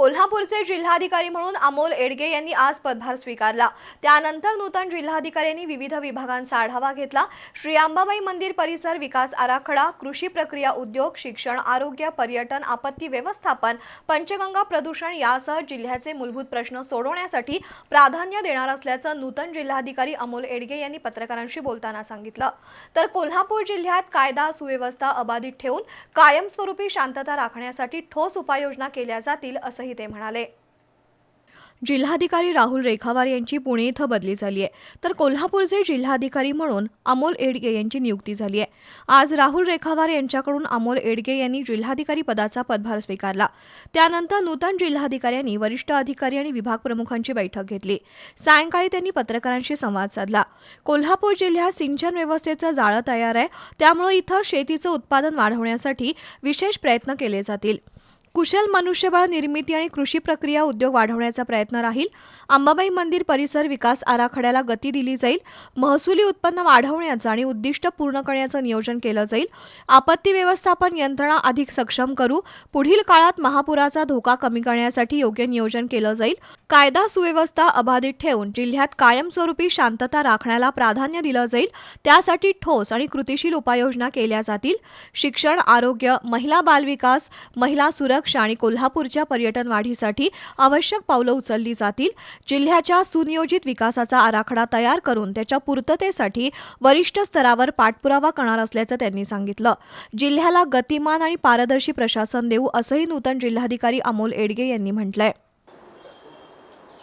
कोल्हापूरचे जिल्हाधिकारी म्हणून अमोल एडगे यांनी आज पदभार स्वीकारला. त्यानंतर नूतन जिल्हाधिकाऱ्यांनी विविध विभागांचा आढावा घेतला. श्री अंबाबाई मंदिर परिसर विकास आराखडा कृषी प्रक्रिया उद्योग शिक्षण आरोग्य पर्यटन आपत्ती व्यवस्थापन पंचगंगा प्रदूषण यासह जिल्ह्याचे मूलभूत प्रश्न सोडवण्यासाठी प्राधान्य देणार असल्याचं नूतन जिल्हाधिकारी अमोल एडगे यांनी पत्रकारांशी बोलताना सांगितलं. तर कोल्हापूर जिल्ह्यात कायदा सुव्यवस्था अबाधित ठेवून कायमस्वरूपी शांतता राखण्यासाठी ठोस उपाययोजना केल्या जातील असंही ते म्हणाले. जिल्हाधिकारी राहुल रेखावार यांची पुणे इथं बदली झाली आहे. तर कोल्हापूरचे जिल्हाधिकारी म्हणून अमोल एडगे यांची नियुक्ती झाली आहे. आज राहुल रेखावार यांच्याकडून अमोल एडगे यांनी जिल्हाधिकारी पदाचा पदभार स्वीकारला. त्यानंतर नूतन जिल्हाधिकाऱ्यांनी वरिष्ठ अधिकारी आणि विभाग प्रमुखांची बैठक घेतली. सायंकाळी त्यांनी पत्रकारांशी संवाद साधला. कोल्हापूर जिल्ह्यात सिंचन व्यवस्थेचं जाळं तयार आहे. त्यामुळे इथं शेतीचं उत्पादन वाढवण्यासाठी विशेष प्रयत्न केले जातील. कुशल मनुष्यबळ निर्मिती आणि कृषी प्रक्रिया उद्योग वाढवण्याचा प्रयत्न राहील. अंबाबाई मंदिर परिसर विकास आराखड्याला गती दिली जाईल. महसुली उत्पन्न वाढवण्याचं आणि उद्दिष्ट पूर्ण करण्याचं नियोजन केलं जाईल. आपत्ती व्यवस्थापन यंत्रणा अधिक सक्षम करू. पुढील काळात महापुराचा धोका कमी करण्यासाठी योग्य नियोजन केलं जाईल. कायदा सुव्यवस्था अबाधित ठेवून जिल्ह्यात कायमस्वरूपी शांतता राखण्याला प्राधान्य दिलं जाईल. त्यासाठी ठोस आणि कृतिशील उपाययोजना केल्या जातील. शिक्षण आरोग्य महिला बालविकास महिला सुरक्षा आणि कोल्हापूरच्या पर्यटन वाढीसाठी आवश्यक पावलं उचलली जातील. जिल्ह्याच्या सुनियोजित विकासाचा आराखडा तयार करून त्याच्या पूर्ततेसाठी वरिष्ठ स्तरावर पाठपुरावा करणार असल्याचं त्यांनी सांगितलं. जिल्ह्याला गतिमान आणि पारदर्शी प्रशासन देऊ असंही नूतन जिल्हाधिकारी अमोल एडगे यांनी म्हटलंय.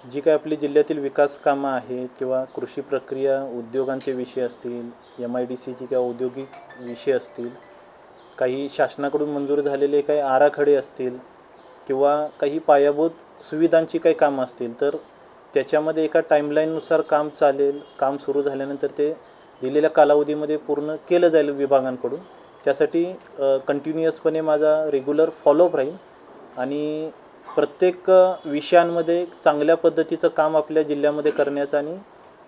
जी काय आपली जिल्ह्यातील विकास कामं आहेत किंवा कृषी प्रक्रिया उद्योगांचे विषय असतील एम आय डी सीची किंवा औद्योगिक विषय असतील काही शासनाकडून मंजूर झालेले काही आराखडे असतील किंवा काही पायाभूत सुविधांची काही कामं असतील तर त्याच्यामध्ये एका टाईमलाईननुसार काम चालेल काम सुरू झाल्यानंतर ते दिलेल्या कालावधीमध्ये पूर्ण केलं जाईल विभागांकडून. त्यासाठी कंटिन्युअसपणे माझा रेग्युलर फॉलोअप राहील आणि प्रत्येक विषयांमध्ये चांगल्या पद्धतीचं काम आपल्या जिल्ह्यामध्ये करण्याचं आणि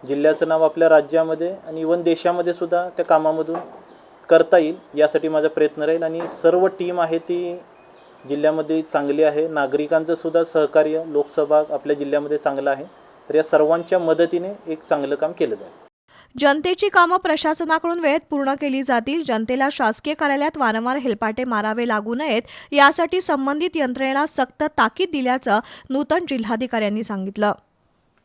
जिल्ह्याचं नाव आपल्या राज्यामध्ये आणि इवन देशामध्ये सुद्धा त्या कामामधून करता येईल यासाठी माझा प्रयत्न राहील. आणि सर्व टीम आहे ती जिल्ह्यामध्ये चांगली आहे. नागरिकांचं सुद्धा सहकार्य लोकसभा आपल्या जिल्ह्यामध्ये चांगलं आहे. तर या सर्वांच्या मदतीने एक चांगलं काम केलं जाईल. जनतेची कामं प्रशासनाकडून वेळेत पूर्ण केली जातील. जनतेला शासकीय कार्यालयात वारंवार हेलपाटे मारावे लागू नयेत. यासाठी संबंधित यंत्रणेला सक्त ताकीद दिल्याचं नूतन जिल्हाधिकाऱ्यांनी सांगितलं.